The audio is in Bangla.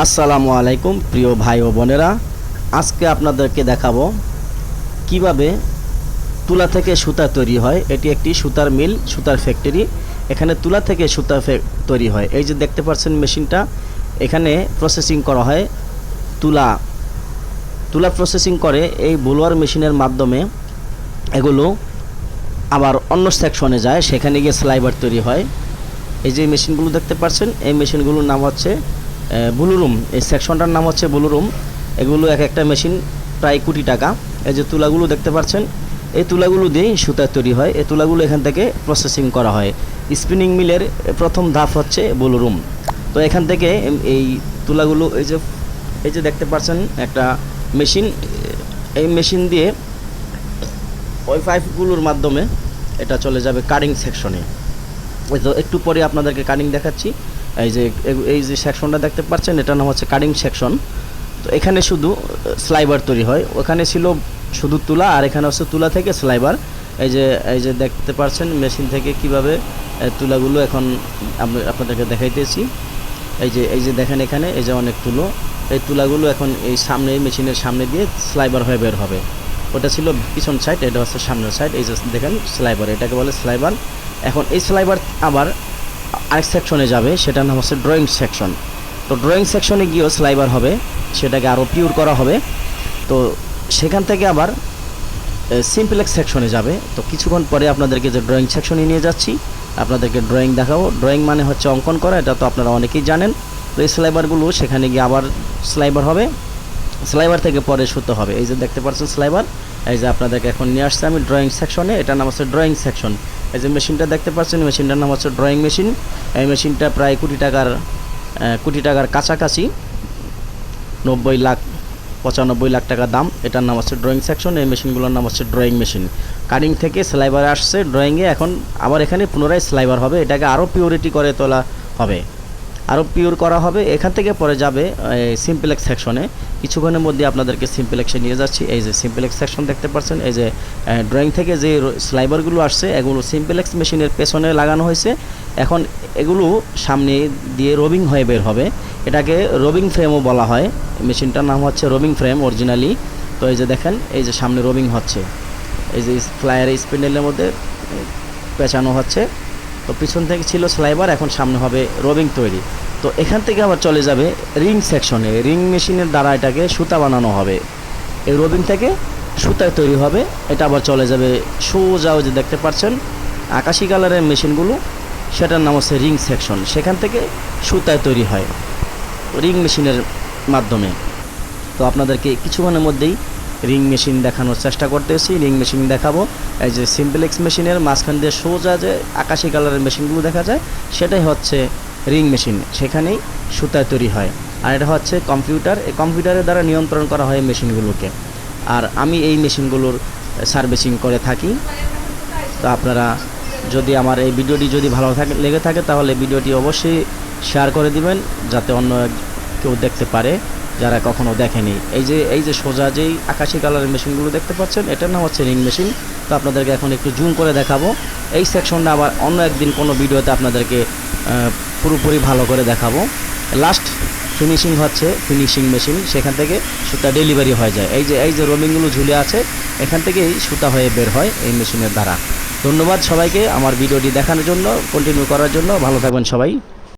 আসসালামু আলাইকুম, প্রিয় ভাই ও বোনেরা। আজকে আপনাদেরকে দেখাবো কীভাবে তুলা থেকে সুতা তৈরি হয়। এটি একটি সুতার মিল, সুতার ফ্যাক্টরি এখানে তুলা থেকে সুতা তৈরি হয়। এই যে দেখতে পাচ্ছেন মেশিনটা, এখানে প্রসেসিং করা হয় তুলা। তুলা প্রসেসিং করে এই বোলোয়ার মেশিনের মাধ্যমে এগুলো আবার অন্য সেকশনে যায়, সেখানে গিয়ে স্লাইবার তৈরি হয়। এই যে মেশিনগুলো দেখতে পাচ্ছেন, এই মেশিনগুলোর নাম হচ্ছে বুলুরুম এই সেকশনটার নাম হচ্ছে বুলুরুম এগুলো এক একটা মেশিন প্রায় কোটি টাকা। এই যে তুলাগুলো দেখতে পাচ্ছেন, এই তুলাগুলো দিয়েই সুতা তৈরি হয়। এই তুলাগুলো এখান থেকে প্রসেসিং করা হয়। স্পিনিং মিলের প্রথম ধাপ হচ্ছে ব্লু রুম তো এখান থেকে এই তুলাগুলো, এই যে এই যে দেখতে পাচ্ছেন একটা মেশিন এই মেশিন দিয়ে ওই পাইপগুলোর মাধ্যমে এটা চলে যাবে কাটিং সেকশনে তো একটু পরে আপনাদেরকে কাটিং দেখাচ্ছি। এই যে এই যে সেকশনটা দেখতে পাচ্ছেন, এটার নাম হচ্ছে কাটিং সেকশন তো এখানে শুধু স্লাইবার তৈরি হয়। ওখানে ছিল শুধু তুলা, আর এখানে হচ্ছে তুলা থেকে স্লাইবার এই যে এই যে দেখতে পাচ্ছেন মেশিন থেকে কীভাবে তুলাগুলো এখন আপনাদেরকে দেখাইতেছি। এই যে এই যে দেখেন এখানে, এই যে অনেক তুলো। এই তুলাগুলো এখন এই সামনে মেশিনের সামনে দিয়ে স্লাইবার হয়ে বের হবে। ওটা ছিল পিছন সাইড এটা হচ্ছে সামনের সাইড এই যে দেখেন স্লাইবার এটাকে বলে স্লাইবার এখন এই স্লাইবার আবার আরেক সেকশনে যাবে, সেটার নাম হচ্ছে ড্রয়িং সেকশন তো ড্রয়িং সেকশনে গিয়েও স্লাইবার হবে, সেটাকে আরও পিওর করা হবে। তো সেখান থেকে আবার সিম্পলেক্স সেকশনে যাবে। তো কিছুক্ষণ পরে আপনাদেরকে যে ড্রয়িং সেকশনে নিয়ে যাচ্ছি, আপনাদেরকে ড্রয়িং দেখাবো। ড্রয়িং মানে হচ্ছে অঙ্কন করা, এটা তো আপনারা অনেকেই জানেন। তো এই স্লাইবারগুলো সেখানে গিয়ে আবার স্লাইবার হবে। স্লাইবার থেকে পরে সুতো হবে। এই যে দেখতে পাচ্ছেন স্লাইবার এই যে আপনাদেরকে এখন নিয়ে আসছে আমি ড্রয়িং সেকশনে এটার নাম হচ্ছে ড্রয়িং সেকশন এই যে মেশিনটা দেখতে পাচ্ছেন মেশিনটার নাম হচ্ছে ড্রয়িং মেশিন এই মেশিনটা প্রায় কোটি টাকার কোটি টাকার কাছাকাছি। নব্বই লাখ, পঁচানব্বই লাখ টাকা দাম। এটার নাম হচ্ছে ড্রয়িং সেকশন এই মেশিনগুলোর নাম হচ্ছে ড্রয়িং মেশিন কাটিং থেকে স্লাইবার আসছে ড্রয়িংয়ে এখন আবার এখানে পুনরায় স্লাইবার হবে, এটাকে আরও পিওরিটি করে তোলা হবে। আরও পিওর করা হবে। এখান থেকে পরে যাবে সিম্পলেক্স সেকশনে কিছুক্ষণের মধ্যে আপনাদেরকে সিম্পলেক্সে নিয়ে যাচ্ছি। এই যে সিম্পলেক্স সেকশন দেখতে পাচ্ছেন, এই যে ড্রয়িং থেকে যে স্লাইবারগুলো আসছে, এগুলো সিম্পলেক্স মেশিনের পেছনে লাগানো হয়েছে। এখন এগুলো সামনে দিয়ে রবিং হয়ে বের হবে। এটাকে রবিং ফ্রেমও বলা হয়। মেশিনটার নাম হচ্ছে রবিং ফ্রেম অরিজিনালি তো এই যে দেখেন, এই যে সামনে রবিং হচ্ছে। এই যে ফ্লায়ারের স্পিন্ডেলের মধ্যে পেঁচানো হচ্ছে। তো পিছন থেকে ছিল স্লাইবার এখন সামনে হবে রবিং তৈরি। তো এখান থেকে আবার চলে যাবে রিং সেকশনে রিং মেশিনের দ্বারা এটাকে সুতা বানানো হবে। এই রবিং থেকে সুতায় তৈরি হবে। এটা আবার চলে যাবে সোজা ওই যে দেখতে পাচ্ছেন, আকাশি কালারের মেশিনগুলো। সেটার নাম হচ্ছে রিং সেকশন সেখান থেকে সুতায় তৈরি হয় রিং মেশিনের মাধ্যমে। তো আপনাদেরকে কিছুক্ষণের মধ্যেই রিং মেশিন দেখানোর চেষ্টা করতেছি। রিং মেশিন দেখাবো। এই যে সিম্পলেক্স মেশিনের মাঝখান দিয়ে সোজা যে আকাশি কালারের মেশিনগুলো দেখা যায়, সেটাই হচ্ছে রিং মেশিন সেখানেই সুতায় তৈরি হয়। আর এটা হচ্ছে কম্পিউটার এই কম্পিউটারের দ্বারা নিয়ন্ত্রণ করা হয় মেশিনগুলোকে আর আমি এই মেশিনগুলোর সার্ভিসিং করে থাকি। তো আপনারা যদি আমার এই ভিডিওটি যদি ভালো থাকে লেগে থাকে, তাহলে ভিডিওটি অবশ্যই শেয়ার করে দিবেন, যাতে অন্য কেউ দেখতে পারে। যারা কখনো দেখেনি। এই যে এই যে সোজা যেই আকাশি কালারের মেশিনগুলো দেখতে পাচ্ছেন, এটার নাম হচ্ছে রিং মেশিন তো আপনাদেরকে এখন একটু জুম করে দেখাবো। এই সেকশনটা আবার অন্য একদিন কোনো ভিডিওতে আপনাদেরকে পুরোপুরি ভালো করে দেখাবো। লাস্ট ফিনিশিং হচ্ছে ফিনিশিং মেশিন সেখান থেকে সুতা ডেলিভারি হয়ে যায়। এই যে এই যে রোমিংগুলো ঝুলে আছে, এখান থেকেই সুতা হয়ে বের হয় এই মেশিনের দ্বারা। ধন্যবাদ সবাইকে আমার ভিডিওটি দেখানোর জন্য কন্টিনিউ করার জন্য। ভালো থাকবেন সবাই।